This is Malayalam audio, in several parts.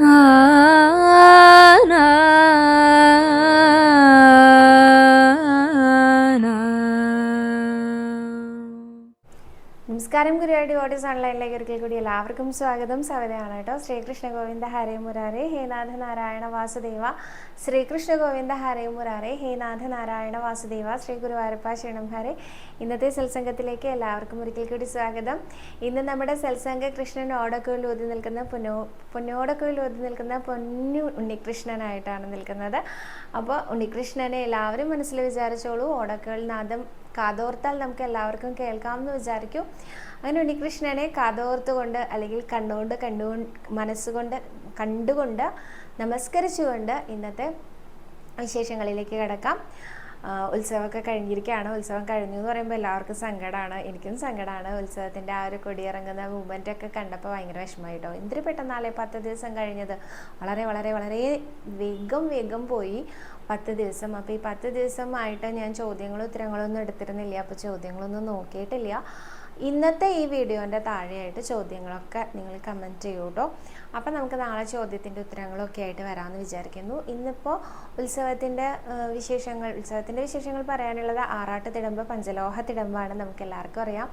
啊。നമസ്കാരം ഗുരുവായിട്ട് ഓട്ടീസ് ഓൺലൈനിലേക്ക് ഒരിക്കൽ കൂടി എല്ലാവർക്കും സ്വാഗതം. സവിതയാണ് കേട്ടോ. ശ്രീകൃഷ്ണ ഗോവിന്ദ ഹരേ മുരാരേ ഹേ നാഥ നാരായണ വാസുദേവ. ശ്രീകൃഷ്ണ ഗോവിന്ദ ഹരേ മുരാരേ ഹേ നാഥ നാരായണ വാസുദേവ. ശ്രീ ഗുരുവായൂരപ്പ ശരണം ഹരേ. ഇന്നത്തെ സത്സംഗത്തിലേക്ക് എല്ലാവർക്കും ഒരിക്കൽ കൂടി സ്വാഗതം. ഇന്ന് നമ്മുടെ സത്സംഗ കൃഷ്ണൻ ഓടക്കോയിൽ ഊതി നിൽക്കുന്ന പൊന്നോ പൊന്നോടക്കോയിൽ ഊതി നിൽക്കുന്ന പൊന്നു ഉണ്ണികൃഷ്ണനായിട്ടാണ് നിൽക്കുന്നത്. അപ്പോൾ ഉണ്ണികൃഷ്ണനെ എല്ലാവരും മനസ്സിൽ വിചാരിച്ചോളൂ ഓടക്കോയിൽ നാദം കാതോർത്താൽ നമുക്ക് എല്ലാവർക്കും കേൾക്കാമെന്ന് വിചാരിക്കും. അങ്ങനെ ഉണ്ണികൃഷ്ണനെ കാതോർത്തുകൊണ്ട് അല്ലെങ്കിൽ കണ്ണുകൊണ്ട് കണ്ടുകൊണ്ട് മനസ്സുകൊണ്ട് കണ്ടുകൊണ്ട് നമസ്കരിച്ചുകൊണ്ട് ഇന്നത്തെ വിശേഷങ്ങളിലേക്ക് കിടക്കാം. ഉത്സവമൊക്കെ കഴിഞ്ഞിരിക്കുകയാണ്. ഉത്സവം കഴിഞ്ഞു എന്ന് പറയുമ്പോൾ എല്ലാവർക്കും സങ്കടമാണ് എനിക്കും സങ്കടമാണ് ഉത്സവത്തിന്റെ ആ ഒരു കൊടിയിറങ്ങുന്ന മൂവ്മെന്റ് ഒക്കെ കണ്ടപ്പോൾ ഭയങ്കര വിഷമമായിട്ടോ. എന്തൊരു പെട്ടെന്നാലേ പത്ത് ദിവസം കഴിഞ്ഞത്. വളരെ വളരെ വളരെ വേഗം വേഗം പോയി പത്ത് ദിവസം. അപ്പോൾ ഈ പത്ത് ദിവസമായിട്ട് ഞാൻ ചോദ്യങ്ങളും ഉത്തരങ്ങളൊന്നും എടുത്തിരുന്നില്ല. അപ്പോൾ ചോദ്യങ്ങളൊന്നും നോക്കിയിട്ടില്ല. ഇന്നത്തെ ഈ വീഡിയോന്റെ താഴെയായിട്ട് ചോദ്യങ്ങളൊക്കെ നിങ്ങൾ കമന്റ് ചെയ്യൂ കേട്ടോ അപ്പോൾ നമുക്ക് നാളെ ചോദ്യത്തിന്റെ ഉത്തരങ്ങളൊക്കെ ആയിട്ട് വരാമെന്ന് വിചാരിക്കുന്നു. ഇന്നിപ്പോൾ ഉത്സവത്തിന്റെ വിശേഷങ്ങൾ ഉത്സവത്തിന്റെ വിശേഷങ്ങൾ പറയാനുള്ളത് ആറാട്ട് തിടമ്പ് പഞ്ചലോഹ തിടമ്പാണ് നമുക്ക് എല്ലാവർക്കും അറിയാം.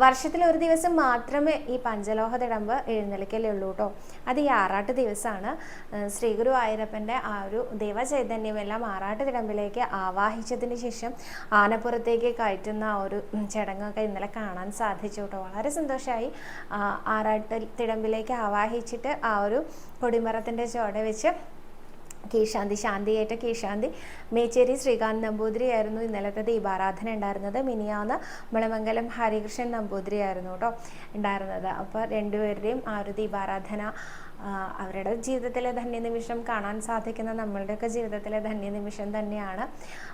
വർഷത്തിൽ ഒരു ദിവസം മാത്രമേ ഈ പഞ്ചലോഹ തിടമ്പ് എഴുന്നള്ളിക്കലുള്ളൂ കേട്ടോ അത് ഈ ആറാട്ട് ദിവസമാണ് ശ്രീഗുരു ശ്രീ ഗുരുവായൂരപ്പന്റെ ആ ഒരു ദൈവചൈതന്യമെല്ലാം ആറാട്ട് തിടമ്പിലേക്ക് ആവാഹിച്ചതിന് ശേഷം ആനപ്പുറത്തേക്ക് കയറ്റുന്ന ആ ഒരു ചടങ്ങൊക്കെ ഇന്നലെ കാണാൻ സാധിച്ചു കേട്ടോ വളരെ സന്തോഷമായി ആറാട്ട് തിടമ്പിലേക്ക് ആവാഹിച്ചിട്ട് ആ ഒരു കൊടിമരത്തിന്റെ ചോട വെച്ച് കീശാന്തി ശാന്തിയേറ്റ കേശാന്തി മേച്ചേരി ശ്രീകാന്ത് നമ്പൂതിരി ആയിരുന്നു ഇന്നലത്തെ ദീപാരാധന ഉണ്ടായിരുന്നത്. മിനിയാന്ന് മുളമംഗലം ഹരികൃഷ്ണൻ നമ്പൂതിരി ആയിരുന്നു കേട്ടോ ഉണ്ടായിരുന്നത്. അപ്പോൾ രണ്ടുപേരുടെയും ആ ഒരു ദീപാരാധന അവരുടെ ജീവിതത്തിലെ ധന്യനിമിഷം കാണാൻ സാധിക്കുന്ന നമ്മളുടെയൊക്കെ ജീവിതത്തിലെ ധന്യനിമിഷം തന്നെയാണ്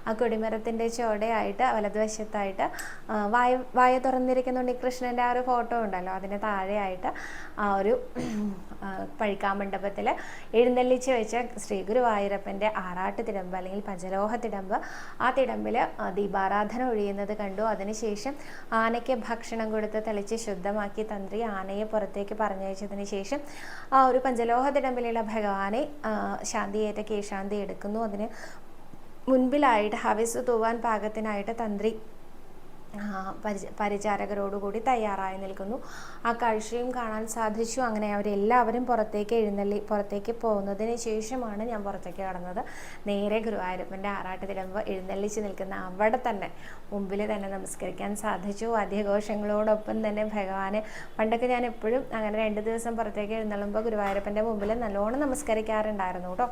ആ കൊടിമരത്തിന്റെ ചുവടെയായിട്ട് വലതുവശത്തായിട്ട് വായ വായ വായ തുറന്നിരിക്കുന്ന ഉണ്ണികൃഷ്ണന്റെ ആ ഒരു ഫോട്ടോ ഉണ്ടല്ലോ. അതിന് താഴെയായിട്ട് ആ ഒരു പഴിക്കാൻ മണ്ഡപത്തിൽ എഴുന്നള്ളിച്ച് വെച്ച ശ്രീ ഗുരുവായൂരപ്പന്റെ ആറാട്ട് തിടമ്പ് അല്ലെങ്കിൽ പഞ്ചലോഹ തിടമ്പ്. ആ തിടമ്പിൽ ദീപാരാധന ഒഴിയുന്നത് കണ്ടു. അതിനുശേഷം ആനയ്ക്ക് ഭക്ഷണം കൊടുത്ത് തെളിച്ച് ശുദ്ധമാക്കി തന്ത്രി ആനയെ പുറത്തേക്ക് പറഞ്ഞയച്ചതിന് ശേഷം ആ ഒരു പഞ്ചലോഹ തിടമ്പിലുള്ള ഭഗവാനെ ശാന്തിയേറ്റ കേശാന്തി എടുക്കുന്നു. അതിന് മുൻപിലായിട്ട് ഹവിസ് തൂവാൻ പാകത്തിനായിട്ട് തന്ത്രി പരിച പരിചാരകരോടുകൂടി തയ്യാറായി നിൽക്കുന്നു. ആ കാഴ്ചയും കാണാൻ സാധിച്ചു. അങ്ങനെ അവരെല്ലാവരും പുറത്തേക്ക് എഴുന്നള്ളി പുറത്തേക്ക് പോകുന്നതിന് ശേഷമാണ് ഞാൻ പുറത്തേക്ക് കടന്നത്. നേരെ ഗുരുവായൂരപ്പന്റെ ആറാട്ട് തിരുമ്പ് എഴുന്നള്ളിച്ച് നിൽക്കുന്ന അവിടെ തന്നെ മുമ്പിൽ തന്നെ നമസ്കരിക്കാൻ സാധിച്ചു. വാദ്യഘോഷങ്ങളോടൊപ്പം തന്നെ ഭഗവാനെ പണ്ടൊക്കെ ഞാൻ എപ്പോഴും അങ്ങനെ രണ്ട് ദിവസം പുറത്തേക്ക് എഴുന്നള്ളുമ്പോൾ ഗുരുവായൂരപ്പന്റെ മുമ്പിൽ നല്ലോണം നമസ്കരിക്കാറുണ്ടായിരുന്നു കേട്ടോ.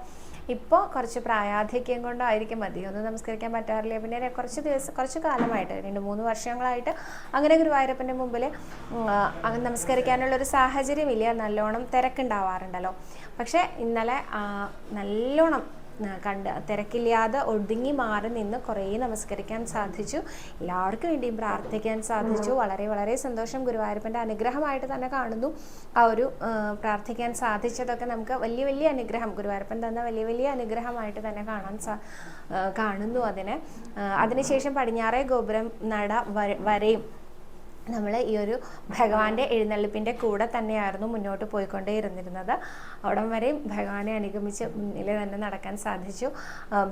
ഇപ്പോൾ കുറച്ച് പ്രായാധിക്യം കൊണ്ടായിരിക്കും മതിയൊന്നും നമസ്കരിക്കാൻ പറ്റാറില്ല. പിന്നെ കുറച്ച് ദിവസം കുറച്ച് കാലമായിട്ട് രണ്ട് മൂന്ന് വർഷങ്ങളായിട്ട് അങ്ങനെ ഗുരുവായൂരപ്പന്റെ മുമ്പിൽ നമസ്കരിക്കാനുള്ള ഒരു സാഹചര്യമില്ല. നല്ലോണം തിരക്കുണ്ടാവാറുണ്ടല്ലോ. പക്ഷേ ഇന്നലെ നല്ലോണം കണ്ട് തിരക്കില്ലാതെ ഒതുങ്ങി മാറി നിന്ന് കുറേ നമസ്കരിക്കാൻ സാധിച്ചു. എല്ലാവർക്കും വേണ്ടിയും പ്രാർത്ഥിക്കാൻ സാധിച്ചു. വളരെ വളരെ സന്തോഷം ഗുരുവായൂരപ്പന്റെ അനുഗ്രഹമായിട്ട് തന്നെ കാണുന്നു. ആ ഒരു പ്രാർത്ഥിക്കാൻ സാധിച്ചതൊക്കെ നമുക്ക് വലിയ വലിയ അനുഗ്രഹം ഗുരുവായൂരപ്പൻ തന്ന വലിയ വലിയ അനുഗ്രഹമായിട്ട് തന്നെ കാണാൻ സാ കാണുന്നു അതിനെ. അതിനുശേഷം പടിഞ്ഞാറേ ഗോപുരം നട വര- വരെയും നമ്മൾ ഈ ഒരു ഭഗവാന്റെ എഴുന്നള്ളിപ്പിന്റെ കൂടെ തന്നെയായിരുന്നു മുന്നോട്ട് പോയിക്കൊണ്ടേ ഇരുന്നിരുന്നത്. അവിടം വരെയും ഭഗവാനെ അനുഗമിച്ച് മുന്നിൽ തന്നെ നടക്കാൻ സാധിച്ചു.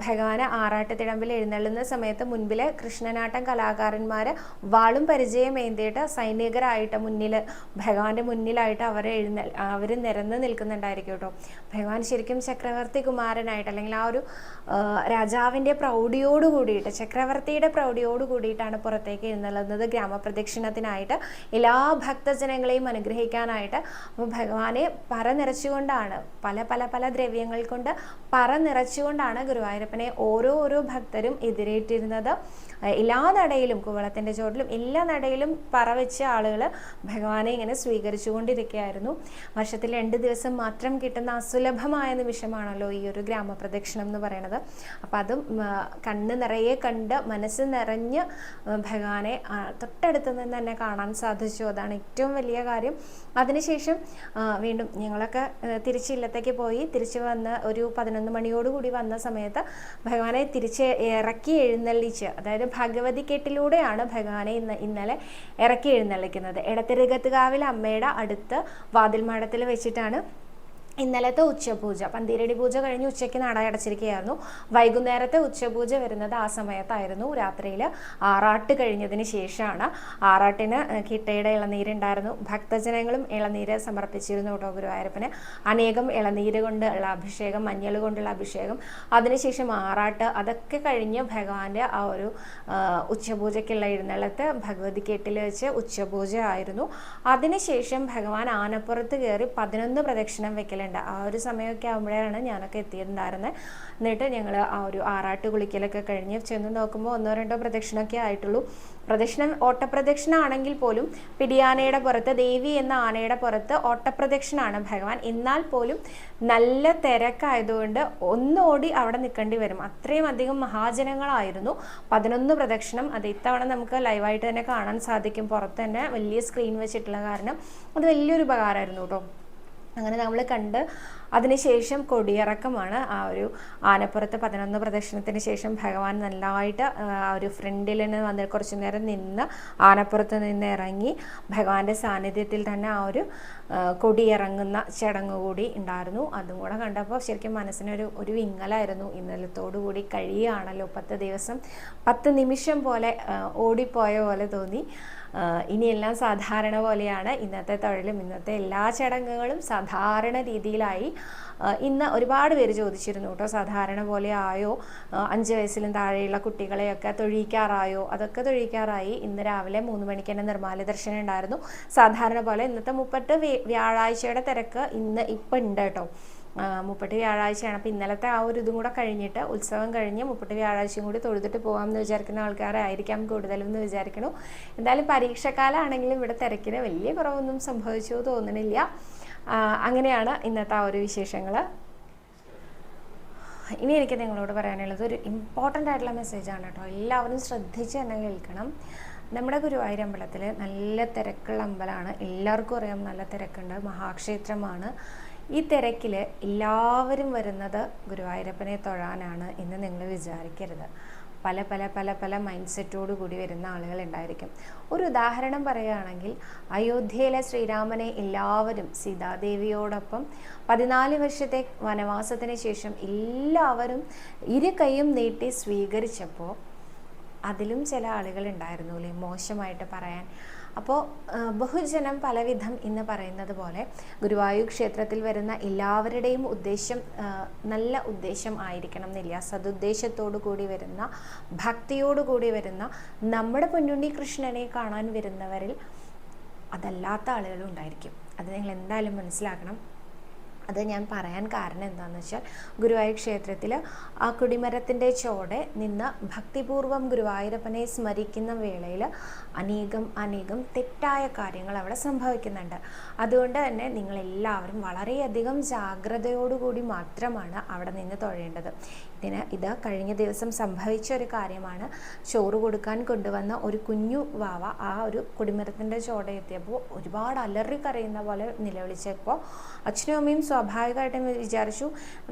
ഭഗവാന് ആറാട്ടത്തിടമ്പിൽ എഴുന്നള്ളുന്ന സമയത്ത് മുൻപിലെ കൃഷ്ണനാട്ടം കലാകാരന്മാർ വാളും പരിചയം ഏന്തിയിട്ട് സൈനികരായിട്ട് മുന്നിൽ ഭഗവാന്റെ മുന്നിലായിട്ട് അവർ എഴുന്ന അവർ നിരന്ന് നിൽക്കുന്നുണ്ടായിരിക്കും കേട്ടോ. ഭഗവാൻ ശരിക്കും ചക്രവർത്തി കുമാരനായിട്ട് അല്ലെങ്കിൽ ആ ഒരു രാജാവിന്റെ പ്രൗഢിയോട് കൂടിയിട്ട് ചക്രവർത്തിയുടെ പ്രൗഢിയോട് കൂടിയിട്ടാണ് പുറത്തേക്ക് എഴുന്നള്ളുന്നത് ഗ്രാമപ്രദക്ഷിണത്തിനായിട്ട് എല്ലാ ഭക്തജനങ്ങളെയും അനുഗ്രഹിക്കാനായിട്ട് ഭഗവാനെ പറ നിറച്ചുകൊണ്ടാണ് പല പല പല ദ്രവ്യങ്ങൾ കൊണ്ട് പറ നിറച്ചുകൊണ്ടാണ് ഗുരുവായൂരപ്പനെ ഓരോ ഓരോ ഭക്തരും എതിരേറ്റിരുന്നത്. എല്ലാ നടയിലും കുവളത്തിന്റെ ചോട്ടിലും എല്ലാ നടയിലും പറ വെച്ച ആളുകൾ ഭഗവാനെ ഇങ്ങനെ സ്വീകരിച്ചുകൊണ്ടിരിക്കുകയായിരുന്നു. വർഷത്തിൽ രണ്ട് ദിവസം മാത്രം കിട്ടുന്ന അസുലഭമായ നിമിഷമാണല്ലോ ഈ ഒരു ഗ്രാമപ്രദക്ഷിണം എന്ന് പറയുന്നത് അപ്പം അതും കണ്ണ് നിറയെ കണ്ട് മനസ്സ് നിറഞ്ഞ് ഭഗവാനെ തൊട്ടടുത്ത് നിന്ന് തന്നെ കാണാൻ സാധിച്ചു. അതാണ് ഏറ്റവും വലിയ കാര്യം. അതിനുശേഷം വീണ്ടും ഞങ്ങളൊക്കെ തിരിച്ച് ഇല്ലത്തേക്ക് പോയി. തിരിച്ച് വന്ന് ഒരു പതിനൊന്ന് മണിയോടുകൂടി വന്ന സമയത്ത് ഭഗവാനെ തിരിച്ച് ഇറക്കി എഴുന്നള്ളിച്ച് അതായത് ഭഗവതി കെട്ടിലൂടെയാണ് ഭഗവാനെ ഇന്ന് ഇന്നലെ ഇറക്കി എഴുന്നള്ളിക്കുന്നത്. ഇടത്തിരുകത്തുകാവിൽ അമ്മയുടെ അടുത്ത് വാതിൽമാടത്തിൽ വെച്ചിട്ടാണ് ഇന്നലത്തെ ഉച്ചപൂജ പന്തീരടി പൂജ കഴിഞ്ഞ് ഉച്ചയ്ക്ക് നട അടച്ചിരിക്കുകയായിരുന്നു. വൈകുന്നേരത്തെ ഉച്ചപൂജ വരുന്നത് ആ സമയത്തായിരുന്നു. രാത്രിയിൽ ആറാട്ട് കഴിഞ്ഞതിന് ശേഷമാണ്. ആറാട്ടിന് കിട്ടയുടെ ഇളനീരുണ്ടായിരുന്നു. ഭക്തജനങ്ങളും ഇളനീര് സമർപ്പിച്ചിരുന്നു കേട്ടോ ഗുരുവായൂരപ്പന്. അനേകം ഇളനീര് കൊണ്ടുള്ള അഭിഷേകം മഞ്ഞൾ കൊണ്ടുള്ള അഭിഷേകം. അതിനുശേഷം ആറാട്ട് അതൊക്കെ കഴിഞ്ഞ് ഭഗവാന്റെ ആ ഒരു ഉച്ചപൂജയ്ക്കുള്ള എഴുന്നള്ളത്ത് ഭഗവതി കെട്ടിൽ വെച്ച് ഉച്ചപൂജ ആയിരുന്നു. അതിനുശേഷം ഭഗവാൻ ആനപ്പുറത്ത് കയറി പതിനൊന്ന് പ്രദക്ഷിണം വെക്കൽ ഉണ്ട് ആ ഒരു സമയമൊക്കെ ആകുമ്പോഴാണ് ഞാനൊക്കെ എത്തിയിട്ടുണ്ടായിരുന്നത് എന്നിട്ട് ഞങ്ങൾ ആ ഒരു ആറാട്ട് കുളിക്കലൊക്കെ കഴിഞ്ഞ് ചെന്ന് നോക്കുമ്പോൾ ഒന്നോ രണ്ടോ പ്രദക്ഷിണമൊക്കെ ആയിട്ടുള്ളൂ. പ്രദക്ഷിണം ഓട്ടപ്രദക്ഷിണ ആണെങ്കിൽ പോലും പിടിയാനയുടെ പുറത്ത് ദേവി എന്ന ആനയുടെ പുറത്ത് ഓട്ടപ്രദക്ഷിണാണ് ഭഗവാൻ. എന്നാൽ പോലും നല്ല തിരക്കായതുകൊണ്ട് ഒന്നോടി അവിടെ നിൽക്കേണ്ടി വരും. അത്രയും അധികം മഹാജനങ്ങളായിരുന്നു. പതിനൊന്ന് പ്രദക്ഷിണം. അത് ഇത്തവണ നമുക്ക് ലൈവായിട്ട് തന്നെ കാണാൻ സാധിക്കും. പുറത്ത് തന്നെ വലിയ സ്ക്രീൻ വെച്ചിട്ടുള്ള കാരണം. അത് വലിയൊരു ഉപകാരമായിരുന്നു കേട്ടോ. അങ്ങനെ നമ്മൾ കണ്ട് അതിനുശേഷം കൊടിയിറക്കമാണ്. ആ ഒരു ആനപ്പുറത്ത് പതിനൊന്ന് പ്രദക്ഷിണത്തിന് ശേഷം ഭഗവാൻ നല്ലതായിട്ട് ആ ഒരു ഫ്രണ്ടിൽ നിന്ന് വന്ന് കുറച്ചു നേരം നിന്ന് ആനപ്പുറത്ത് നിന്ന് ഇറങ്ങി ഭഗവാന്റെ സാന്നിധ്യത്തിൽ തന്നെ ആ ഒരു കൊടിയിറങ്ങുന്ന ചടങ്ങ് കൂടി ഉണ്ടായിരുന്നു. അതും കൂടെ കണ്ടപ്പോൾ ശരിക്കും മനസ്സിനൊരു ഒരു വിങ്ങലായിരുന്നു. ഇന്നലത്തോടു കൂടി കഴിയുകയാണല്ലോ. പത്ത് ദിവസം പത്ത് നിമിഷം പോലെ ഓടിപ്പോയ പോലെ തോന്നി. ഇനിയെല്ലാം സാധാരണ പോലെയാണ്. ഇന്നത്തെ തൊഴിലും ഇന്നത്തെ എല്ലാ ചടങ്ങുകളും സാധാരണ രീതിയിലായി. ഇന്ന് ഒരുപാട് പേര് ചോദിച്ചിരുന്നു കേട്ടോ സാധാരണ പോലെ ആയോ അഞ്ച് വയസ്സിലും താഴെയുള്ള കുട്ടികളെയൊക്കെ തൊഴിക്കാറായോ അതൊക്കെ തൊഴിക്കാറായി ഇന്ന് രാവിലെ മൂന്ന് മണിക്ക് തന്നെ നിർമ്മാല ദർശനം ഉണ്ടായിരുന്നു. സാധാരണ പോലെ ഇന്നത്തെ മുപ്പട്ട് വ്യാഴാഴ്ചയുടെ തിരക്ക് ഇന്ന് ഇപ്പം ഉണ്ട് കേട്ടോ. മുപ്പട്ട് വ്യാഴാഴ്ചയാണ്. അപ്പോൾ ഇന്നലത്തെ ആ ഒരു ഇതും കൂടെ കഴിഞ്ഞിട്ട് ഉത്സവം കഴിഞ്ഞ് മുപ്പട്ട് വ്യാഴാഴ്ചയും കൂടി തൊഴുതിട്ട് പോകാമെന്ന് വിചാരിക്കുന്ന ആൾക്കാരായിരിക്കാം കൂടുതലും എന്ന് വിചാരിക്കണു എന്തായാലും പരീക്ഷക്കാലാണെങ്കിലും ഇവിടെ തിരക്കിന് വലിയ കുറവൊന്നും സംഭവിച്ചു തോന്നണില്ല. അങ്ങനെയാണ് ഇന്നത്തെ ആ ഒരു വിശേഷങ്ങൾ ഇനി എനിക്ക് നിങ്ങളോട് പറയാനുള്ളത് ഒരു ഇമ്പോർട്ടന്റ് ആയിട്ടുള്ള മെസ്സേജാണ് കേട്ടോ. എല്ലാവരും ശ്രദ്ധിച്ച് തന്നെ കേൾക്കണം. നമ്മുടെ ഗുരുവായൂർ അമ്പലത്തിൽ നല്ല തിരക്കുള്ള അമ്പലമാണ് എല്ലാവർക്കും അറിയാം നല്ല തിരക്കുണ്ട്. മഹാക്ഷേത്രമാണ്. ഈ തിരക്കിൽ എല്ലാവരും വരുന്നത് ഗുരുവായൂരപ്പനെ തൊഴാനാണ് എന്ന് നിങ്ങൾ വിചാരിക്കരുത്. പല പല പല പല മൈൻഡ് സെറ്റോടു കൂടി വരുന്ന ആളുകൾ ഉണ്ടായിരിക്കും ഒരു ഉദാഹരണം പറയുകയാണെങ്കിൽ അയോധ്യയിലെ ശ്രീരാമനെ എല്ലാവരും സീതാദേവിയോടൊപ്പം പതിനാല് വർഷത്തെ വനവാസത്തിന് ശേഷം എല്ലാവരും ഇരു കൈയും നീട്ടി സ്വീകരിച്ചപ്പോൾ അതിലും ചില ആളുകൾ ഉണ്ടായിരുന്നു അല്ലേ? മോശമായിട്ട് പറയാൻ. അപ്പോൾ ബഹുജനം പലവിധം എന്ന് പറയുന്നത് പോലെ ഗുരുവായൂർ ക്ഷേത്രത്തിൽ വരുന്ന എല്ലാവരുടെയും ഉദ്ദേശം നല്ല ഉദ്ദേശം ആയിരിക്കണം എന്നില്ല സതുദ്ദേശത്തോടു കൂടി വരുന്ന ഭക്തിയോടു കൂടി വരുന്ന നമ്മുടെ പൊന്നുണ്ണി കൃഷ്ണനെ കാണാൻ വരുന്നവരിൽ അതല്ലാത്ത ആളുകളും ഉണ്ടായിരിക്കും. അത് നിങ്ങൾ എന്തായാലും മനസ്സിലാക്കണം. അത് ഞാൻ പറയാൻ കാരണം എന്താണെന്ന് വെച്ചാൽ ഗുരുവായൂർ ക്ഷേത്രത്തിൽ ആ കുടിമരത്തിന്റെ ചോടെ നിന്ന് ഭക്തിപൂർവം ഗുരുവായൂരപ്പനെ സ്മരിക്കുന്ന വേളയിൽ അനേകം അനേകം തെറ്റായ കാര്യങ്ങൾ അവിടെ സംഭവിക്കുന്നുണ്ട്. അതുകൊണ്ട് തന്നെ നിങ്ങളെല്ലാവരും വളരെയധികം ജാഗ്രതയോടുകൂടി മാത്രമാണ് അവിടെ നിന്ന് തൊഴേണ്ടത്. ഇതിന് ഇത് കഴിഞ്ഞ ദിവസം സംഭവിച്ച ഒരു കാര്യമാണ്. ചോറ് കൊടുക്കാൻ കൊണ്ടുവന്ന ഒരു കുഞ്ഞു വാവ ആ ഒരു കുടിമരത്തിന്റെ ചോട എത്തിയപ്പോൾ ഒരുപാട് അലറി കരയുന്ന പോലെ നിലവിളിച്ചപ്പോൾ അച്ഛനും അമ്മയും സ്വാഭാവികമായിട്ടും വിചാരിച്ചു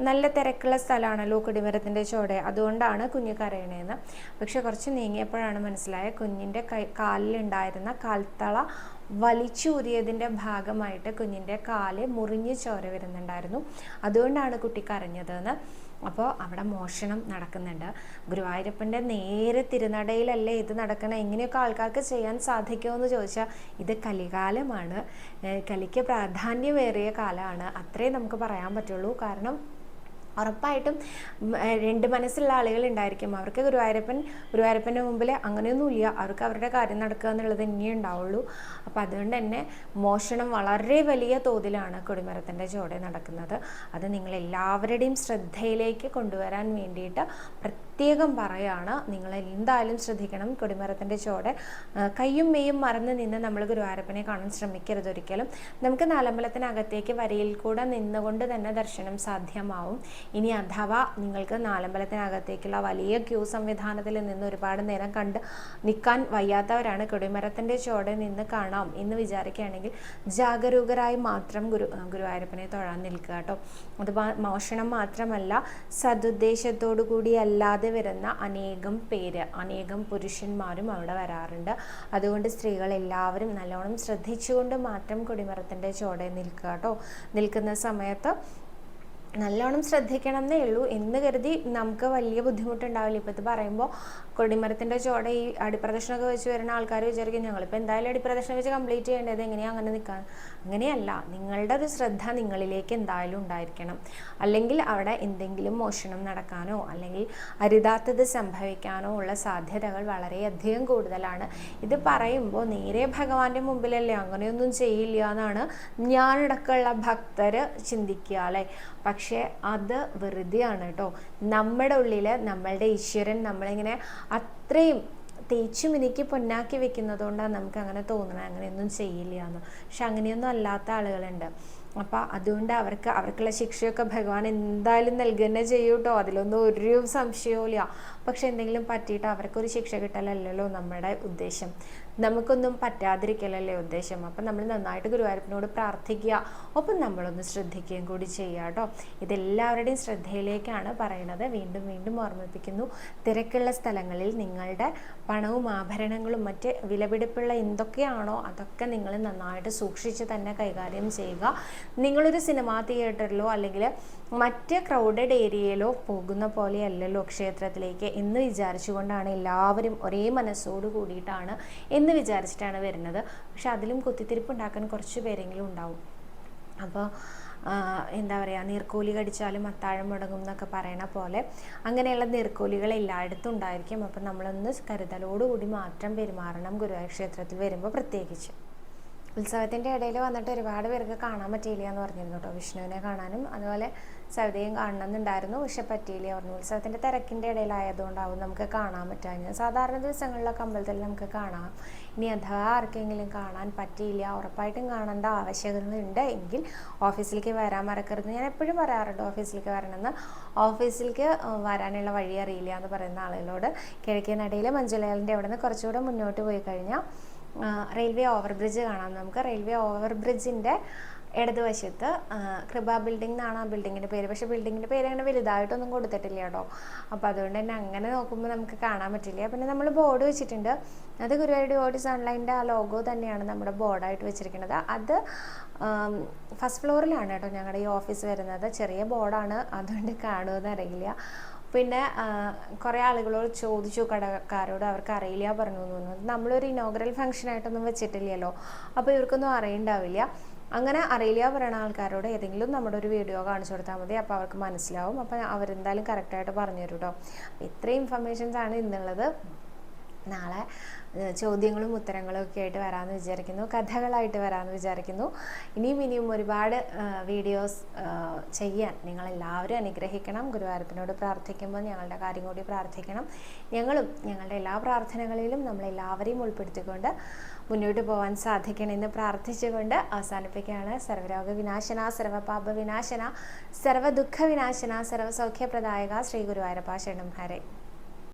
നല്ല തിരക്കുള്ള സ്ഥലമാണല്ലോ കുടിമരത്തിന്റെ ചോട അതുകൊണ്ടാണ് കുഞ്ഞ് കരയണേന്ന്. പക്ഷെ കുറച്ച് നീങ്ങിയപ്പോഴാണ് മനസ്സിലായ കുഞ്ഞിന്റെ കൈ കാലിലുണ്ടായിരുന്ന കാൽത്തള വലിച്ചൂരിയതിന്റെ ഭാഗമായിട്ട് കുഞ്ഞിന്റെ കാൽ മുറിഞ്ഞ് ചോര വരുന്നുണ്ടായിരുന്നു. അതുകൊണ്ടാണ് കുട്ടി കരഞ്ഞതെന്ന്. അപ്പോൾ അവിടെ മോഷണം നടക്കുന്നുണ്ട്. ഗുരുവായൂരപ്പന്റെ നേരെ തിരുനടയിലല്ലേ ഇത് നടക്കണം? എങ്ങനെയൊക്കെ ആൾക്കാർക്ക് ചെയ്യാൻ സാധിക്കുമെന്ന് ചോദിച്ചാൽ ഇത് കലികാലമാണ്. കലിക്ക് പ്രാധാന്യമേറിയ കാലമാണ്. അത്രേ നമുക്ക് പറയാൻ പറ്റുള്ളൂ. കാരണം ഉറപ്പായിട്ടും രണ്ട് മനസ്സുള്ള ആളുകൾ ഉണ്ടായിരിക്കും. അവർക്ക് ഗുരുവായൂരപ്പൻ ഗുരുവായൂരപ്പന്റെ മുമ്പിൽ അങ്ങനെയൊന്നുമില്ല അവർക്ക് അവരുടെ കാര്യം നടക്കുക എന്നുള്ളത് ഇനിയേ ഉണ്ടാവുള്ളൂ. അപ്പോൾ അതുകൊണ്ട് തന്നെ മോഷണം വളരെ വലിയ തോതിലാണ് കൊടിമരത്തിന്റെ ചുവടെ നടക്കുന്നത്. അത് നിങ്ങളെല്ലാവരുടെയും ശ്രദ്ധയിലേക്ക് കൊണ്ടുവരാൻ വേണ്ടിയിട്ട് പ്രത്യേകം പറയാണ്. നിങ്ങൾ എന്തായാലും ശ്രദ്ധിക്കണം. കൊടിമരത്തിന്റെ ചോട്. കയ്യും മെയ്യും മറന്ന് നിന്ന് നമ്മൾ ഗുരുവായൂരപ്പനെ കാണാൻ ശ്രമിക്കരുത് ഒരിക്കലും. നമുക്ക് നാലമ്പലത്തിനകത്തേക്ക് വരയിൽ കൂടെ നിന്നുകൊണ്ട് തന്നെ ദർശനം സാധ്യമാവും. ഇനി അഥവാ നിങ്ങൾക്ക് നാലമ്പലത്തിനകത്തേക്കുള്ള വലിയ ക്യൂ സംവിധാനത്തിൽ നിന്ന് ഒരുപാട് നേരം കണ്ട് നിൽക്കാൻ വയ്യാത്തവരാണ് കൊടിമരത്തിന്റെ ചോടെ നിന്ന് കാണാം എന്ന് വിചാരിക്കുകയാണെങ്കിൽ ജാഗരൂകരായി മാത്രം ഗുരു ഗുരുവായൂരപ്പനെ തൊഴാൻ നിൽക്കുക കേട്ടോ. അത് മോഷണം മാത്രമല്ല സതുദ്ദേശത്തോടു കൂടി അല്ലാതെ വരുന്ന അനേകം പേര് അനേകം പുരുഷന്മാരും അവിടെ വരാറുണ്ട്. അതുകൊണ്ട് സ്ത്രീകൾ എല്ലാവരും നല്ലോണം ശ്രദ്ധിച്ചുകൊണ്ട് മാത്രം കൊടിമരത്തിന്റെ ചുവടെ നിൽക്കുക കേട്ടോ. നിൽക്കുന്ന സമയത്ത് നല്ലോണം ശ്രദ്ധിക്കണം എന്നേ ഉള്ളൂ. എന്ന് കരുതി നമുക്ക് വലിയ ബുദ്ധിമുട്ടുണ്ടാവില്ല. ഇപ്പം ഇത് പറയുമ്പോൾ കൊടിമരത്തിന്റെ ചോട ഈ അടിപ്രദക്ഷിണമൊക്കെ വെച്ച് വരുന്ന ആൾക്കാർ വിചാരിക്കും ഞങ്ങളിപ്പോൾ എന്തായാലും അടിപ്രദക്ഷിണം വെച്ച് കംപ്ലീറ്റ് ചെയ്യേണ്ടത് എങ്ങനെയാണ് അങ്ങനെ നിൽക്കാൻ അങ്ങനെയല്ല. നിങ്ങളുടെ ഒരു ശ്രദ്ധ നിങ്ങളിലേക്ക് എന്തായാലും ഉണ്ടായിരിക്കണം. അല്ലെങ്കിൽ അവിടെ എന്തെങ്കിലും മോഷണം നടക്കാനോ അല്ലെങ്കിൽ അരുതാത്തത് സംഭവിക്കാനോ ഉള്ള സാധ്യതകൾ വളരെയധികം കൂടുതലാണ്. ഇത് പറയുമ്പോൾ നേരെ ഭഗവാന്റെ മുമ്പിലല്ലേ അങ്ങനെയൊന്നും ചെയ്യില്ല എന്നാണ് ഞാനടക്കമുള്ള ഭക്തർ ചിന്തിക്കുക അല്ലേ? പക്ഷേ അത് വെറുതെയാണ് കേട്ടോ. നമ്മുടെ ഉള്ളിൽ നമ്മളുടെ ഈശ്വരൻ നമ്മളിങ്ങനെ അത്രയും തേച്ചു മിനുക്കി പൊന്നാക്കി വെക്കുന്നതുകൊണ്ടാണ് നമുക്ക് അങ്ങനെ തോന്നണം അങ്ങനെയൊന്നും ചെയ്യില്ല എന്ന്. പക്ഷെ അങ്ങനെയൊന്നും അല്ലാത്ത ആളുകളുണ്ട്. അപ്പോൾ അതുകൊണ്ട് അവർക്ക് അവർക്കുള്ള ശിക്ഷയൊക്കെ ഭഗവാൻ എന്തായാലും നൽകുക തന്നെ ചെയ്യൂട്ടോ. അതിലൊന്നും ഒരു സംശയവും ഇല്ല പക്ഷെ എന്തെങ്കിലും പറ്റിയിട്ട് അവർക്കൊരു ശിക്ഷ കിട്ടലല്ലല്ലോ നമ്മുടെ ഉദ്ദേശം. നമുക്കൊന്നും പറ്റാതിരിക്കലല്ലേ ഉദ്ദേശം. അപ്പം നമ്മൾ നന്നായിട്ട് ഗുരുവായൂരപ്പനോട് പ്രാർത്ഥിക്കുക. ഒപ്പം നമ്മളൊന്ന് ശ്രദ്ധിക്കുകയും കൂടി ചെയ്യുക കേട്ടോ. ഇതെല്ലാവരുടെയും ശ്രദ്ധയിലേക്കാണ് പറയുന്നത്. വീണ്ടും വീണ്ടും ഓർമ്മിപ്പിക്കുന്നു. തിരക്കുള്ള സ്ഥലങ്ങളിൽ നിങ്ങളുടെ പണവും ആഭരണങ്ങളും മറ്റ് വിലപിടിപ്പുള്ള എന്തൊക്കെയാണോ അതൊക്കെ നിങ്ങൾ നന്നായിട്ട് സൂക്ഷിച്ച് തന്നെ കൈകാര്യം ചെയ്യുക. നിങ്ങളൊരു സിനിമാ തിയേറ്ററിലോ അല്ലെങ്കിൽ മറ്റ് ക്രൗഡഡ് ഏരിയയിലോ പോകുന്ന പോലെയല്ലല്ലോ ക്ഷേത്രത്തിലേക്ക് എന്ന് വിചാരിച്ചുകൊണ്ടാണ് എല്ലാവരും ഒരേ മനസ്സോട് കൂടിയിട്ടാണ് എന്ന് വിചാരിച്ചിട്ടാണ് വരുന്നത്. പക്ഷെ അതിലും കുത്തിത്തിരിപ്പ് ഉണ്ടാക്കാൻ കുറച്ച് പേരെങ്കിലും ഉണ്ടാവും. അപ്പോൾ എന്താ പറയുക നീർക്കോലി കടിച്ചാലും അത്താഴം മുടങ്ങും എന്നൊക്കെ പറയണ പോലെ അങ്ങനെയുള്ള നീർക്കോലികൾ എല്ലായിടത്തും ഉണ്ടായിരിക്കും. അപ്പം നമ്മളൊന്ന് കരുതലോടുകൂടി മാത്രം പെരുമാറണം ഗുരുവായൂർ ക്ഷേത്രത്തിൽ വരുമ്പോൾ പ്രത്യേകിച്ച്. ഉത്സവത്തിന്റെ ഇടയിൽ വന്നിട്ട് ഒരുപാട് പേർക്ക് കാണാൻ പറ്റിയില്ല എന്ന് പറഞ്ഞിരുന്നു കേട്ടോ. വിഷ്ണുവിനെ കാണാനും അതുപോലെ സവിതയും കാണണമെന്നുണ്ടായിരുന്നു. പക്ഷെ പറ്റിയില്ല. പറഞ്ഞു ഉത്സവത്തിന്റെ തിരക്കിന്റെ ഇടയിലായതുകൊണ്ടാവും നമുക്ക് കാണാൻ പറ്റാഞ്ഞത് സാധാരണ ദിവസങ്ങളിലൊക്കെ അമ്പലത്തിൽ നമുക്ക് കാണാം. ഇനി അഥവാ ആർക്കെങ്കിലും കാണാൻ പറ്റിയില്ല ഉറപ്പായിട്ടും കാണേണ്ട ആവശ്യകത എങ്കിൽ ഓഫീസിലേക്ക് വരാൻ മറക്കരുത്. ഞാൻ എപ്പോഴും പറയാറുണ്ട് ഓഫീസിലേക്ക് വരണമെന്ന്. ഓഫീസിലേക്ക് വരാനുള്ള വഴി അറിയില്ല എന്ന് പറയുന്ന ആളുകളോട്. കിഴക്കേ നടയിൽ മഞ്ജുലാലിന്റെ അവിടെ നിന്ന് കുറച്ചുകൂടെ മുന്നോട്ട് പോയി കഴിഞ്ഞാൽ റെയിൽവേ ഓവർ ബ്രിഡ്ജ് കാണാം നമുക്ക്. റെയിൽവേ ഓവർ ബ്രിഡ്ജിന്റെ ഇടതുവശത്ത് കൃപ ബിൽഡിംഗ് എന്നാണ് ആ ബിൽഡിങ്ങിന്റെ പേര്. പക്ഷേ ബിൽഡിങ്ങിന്റെ പേര് അങ്ങനെ വലുതായിട്ടൊന്നും കൊടുത്തിട്ടില്ല കേട്ടോ. അപ്പോൾ അതുകൊണ്ട് തന്നെ അങ്ങനെ നോക്കുമ്പോൾ നമുക്ക് കാണാൻ പറ്റില്ല. പിന്നെ നമ്മൾ ബോർഡ് വെച്ചിട്ടുണ്ട്. അത് ഗുരുവായൂർ ഡിവോട്ടിസ് ഓൺലൈന്റെ ആ ലോഗോ തന്നെയാണ് നമ്മുടെ ബോർഡായിട്ട് വെച്ചിരിക്കുന്നത്. അത് ഫസ്റ്റ് ഫ്ലോറിലാണ് കേട്ടോ ഞങ്ങളുടെ ഈ ഓഫീസ് വരുന്നത്. ചെറിയ ബോർഡാണ്. അതുകൊണ്ട് കാണുമെന്ന് അറിയില്ല. പിന്നെ കുറേ ആളുകളോട് ചോദിച്ചു കടക്കാരോട് അവർക്ക് അറിയില്ല പറഞ്ഞു എന്ന് പറഞ്ഞു. നമ്മളൊരു ഇനോഗ്രൽ ഫംഗ്ഷനായിട്ടൊന്നും വെച്ചിട്ടില്ലല്ലോ. അപ്പോൾ ഇവർക്കൊന്നും അറിയണ്ടാവില്ല. അങ്ങനെ അറിയില്ല പറയുന്ന ആൾക്കാരോട് ഏതെങ്കിലും നമ്മുടെ ഒരു വീഡിയോ കാണിച്ചു കൊടുത്താൽ മതി. അപ്പോൾ അവർക്ക് മനസ്സിലാവും. അപ്പോൾ അവരെന്തായാലും കറക്റ്റായിട്ട് പറഞ്ഞു തരും കേട്ടോ ഇത്രയും ഇൻഫർമേഷൻസ് ആണ് ഇന്നുള്ളത്. നാളെ ചോദ്യങ്ങളും ഉത്തരങ്ങളും ഒക്കെ ആയിട്ട് വരാമെന്ന് വിചാരിക്കുന്നു. കഥകളായിട്ട് വരാമെന്ന് വിചാരിക്കുന്നു. ഇനിയും ഇനിയും ഒരുപാട് വീഡിയോസ് ചെയ്യാൻ നിങ്ങളെല്ലാവരും അനുഗ്രഹിക്കണം. ഗുരുവായൂരപ്പനോട് പ്രാർത്ഥിക്കുമ്പോൾ ഞങ്ങളുടെ കാര്യം കൂടി പ്രാർത്ഥിക്കണം. ഞങ്ങളും ഞങ്ങളുടെ എല്ലാ പ്രാർത്ഥനകളിലും നമ്മളെല്ലാവരെയും ഉൾപ്പെടുത്തിക്കൊണ്ട് മുന്നോട്ട് പോകാൻ സാധിക്കണമെന്ന് പ്രാർത്ഥിച്ചുകൊണ്ട് അവസാനിപ്പിക്കുകയാണ്. സർവരോഗ വിനാശന സർവപാപ വിനാശന സർവ ദുഃഖ വിനാശന സർവസൗഖ്യപ്രദായക ശ്രീ ഗുരുവായൂരപ്പ ശരണം ഹരേ